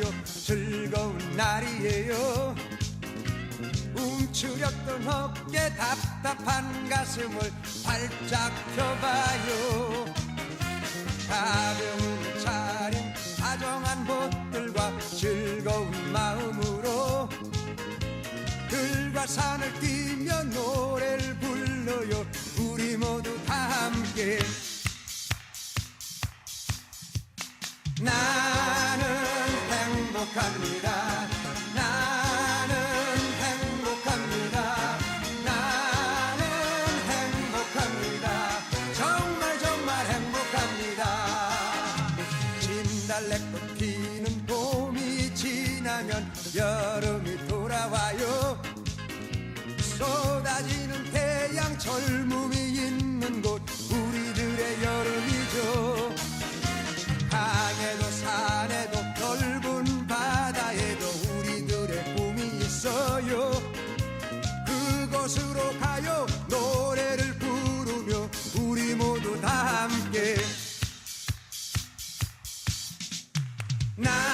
불러요. 즐거운 날이에요. 움츠렸던 어깨 답답한 가슴을 활짝 펴봐요. 가벼운 차림 다정한 곳들과 즐거운 마음으로 들과 산을 뛰며 노래를 불러요. 우리 모두 다 함께. 나는 행복합니다. 나는 행복합니다. 나는 행복합니다. 정말 정말 행복합니다. 진달래꽃 피는 봄이 지나면 여름이 돌아와요. 쏟아지는 태양 젊음이 있는 곳 그곳으로 가요. 노래를 부르며 우리 모두 다 함께. 나